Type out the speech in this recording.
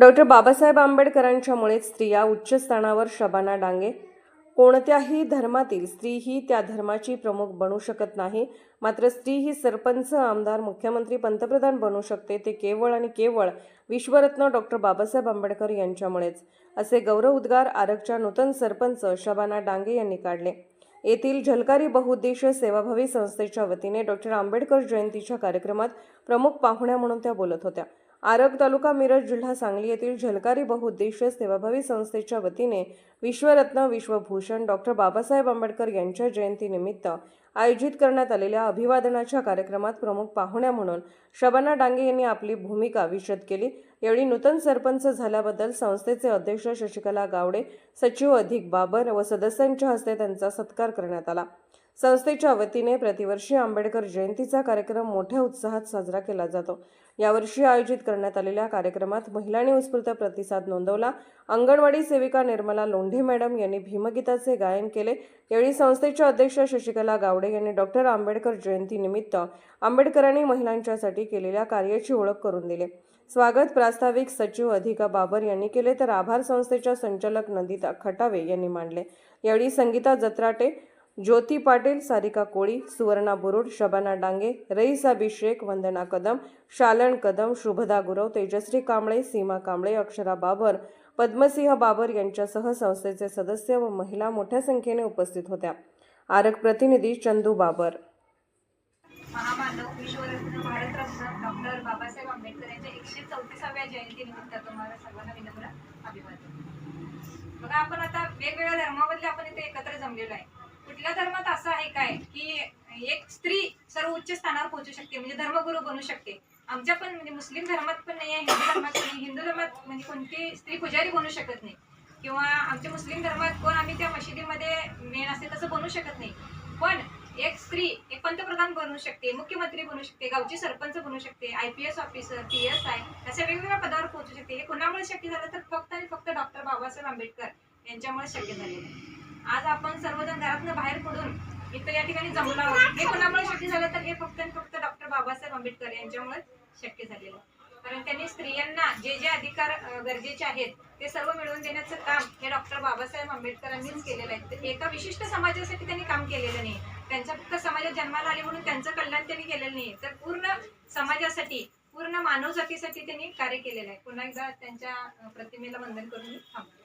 Doctor Babasaheb आंबेडकरांच्यामुळे स्त्रिया उच्च स्थानावर शबाना डांगे. कोणत्याही धर्मातील स्त्री ही त्या धर्माची प्रमुख बनू शकत नाही. मात्र स्त्री ही सरपंच आमदार मुख्यमंत्री पंतप्रधान बनू शकते. ते केवळ आणि केवळ विश्वरत्न डॉक्टर बाबासाहेब आंबेडकर यांच्यामुळेच. असे गौरव उद्गार आरगच्या नूतन सरपंच शबाना डांगे यांनी काढले. येथील झलकारी बहुउद्देशीय सेवाभावी संस्थेच्या वतीने डॉक्टर आंबेडकर जयंतीच्या कार्यक्रमात प्रमुख पाहुण्या म्हणून त्या बोलत होत्या. आरग तालुका मिरज जिल्हा सांगली येथील झलकारी बहुउद्देशीय सेवाभावी संस्थेच्या वतीने विश्वरत्न विश्वभूषण डॉक्टर बाबासाहेब आंबेडकर यांच्या जयंतीनिमित्त आयोजित करण्यात आलेल्या अभिवादनाच्या कार्यक्रमात प्रमुख पाहुण्या म्हणून शबाना डांगे यांनी आपली भूमिका विशद केली. यावेळी नूतन सरपंच झाल्याबद्दल संस्थेचे अध्यक्ष शशिकला गावडे सचिव अधिक बाबर व सदस्यांच्या हस्ते त्यांचा सत्कार करण्यात आला. संस्थेच्या वतीने प्रतिवर्षी आंबेडकर जयंतीचा कार्यक्रम मोठ्या उत्साहात साजरा केला जातो. यावर्षी आयोजित करण्यात आलेल्या कार्यक्रमात महिलांनी उत्स्फूर्त प्रतिसाद नोंदवला. अंगणवाडी सेविका निर्मला लोंढे मॅडम यांनी भीमगीताचे गायन केले. यावेळी संस्थेचे अध्यक्ष शशिकला गावडे यांनी डॉक्टर आंबेडकर जयंतीनिमित्त आंबेडकरांनी महिलांच्यासाठी केलेल्या कार्याची ओळख करून दिली. स्वागत प्रास्ताविक सचिव अधिका बाबर यांनी केले तर आभार संस्थेच्या संचालक नंदिता खटावे यांनी मांडले. यावेळी संगीता जत्राटे ज्योती पाटील सारिका कोळी सुवर्णा बुरुड शबाना डांगे रईसाबी शेख वंदना कदम शालन कदम शुभदा गुरव तेजश्री कांबळे सीमा कांबळे अक्षरा बाबर पद्मसिंह बाबर यांच्यासह संस्थेचे सदस्य व महिला मोठ्या संख्येने उपस्थित होत्या. आरक प्रतिनिधी चंदू बाबर. महामानव विश्वरत्न भारतरत्न डॉक्टर बाबासाहेब आंबेडकर यांच्या एकशे चौतीसाव्या जयंतीनिमित्त तुम्हाला सर्वांना विनम्र अभिवादन. बघा आपण आता वेगवेगळ्या धर्मामधले आपण इथे एकत्र जमलेलो आहे. कुठल्या धर्मात असं आहे काय की एक स्त्री सर्व उच्च स्थानावर पोहोचू शकते म्हणजे धर्मगुरू बनू शकते? आमच्या पण म्हणजे मुस्लिम धर्मात पण नाही आहे हिंदू धर्मात नाही. हिंदू धर्मात म्हणजे कोणती स्त्री पुजारी बनू शकत नाही. किंवा आमच्या मुस्लिम धर्मात कोण आम्ही त्या मशिदीमध्ये मेन असते तसं बनू शकत नाही. पण एक स्त्री एक पंतप्रधान बनू शकते मुख्यमंत्री बनू शकते गावची सरपंच बनू शकते I P S officer P S I अशा वेगवेगळ्या पदावर पोहोचू शकते. हे कोणामुळे शक्य झालं तर फक्त आणि फक्त डॉक्टर बाबासाहेब आंबेडकर यांच्यामुळे शक्य झालेलं आहे. आज आपण सर्वजण घरातनं बाहेर पडून इथं या ठिकाणी जमलो आहोत. हे कोणामुळे शक्य झालं तर हे फक्त आणि फक्त डॉक्टर बाबासाहेब आंबेडकर यांच्यामुळे शक्य झालेलं आहे. कारण त्यांनी स्त्रियांना जे जे अधिकार गरजेचे आहेत ते सर्व मिळवून देण्याचं काम हे डॉक्टर बाबासाहेब आंबेडकरांनीच केलेलं आहे. तर एका विशिष्ट समाजासाठी त्यांनी काम केलेलं नाही. त्यांच्या फक्त समाजात जन्माला आले म्हणून त्यांचं कल्याण त्यांनी केलेलं नाही. तर पूर्ण समाजासाठी पूर्ण मानव जातीसाठी त्यांनी कार्य केलेलं आहे. पुन्हा एकदा त्यांच्या प्रतिमेला वंदन करून थांबतो.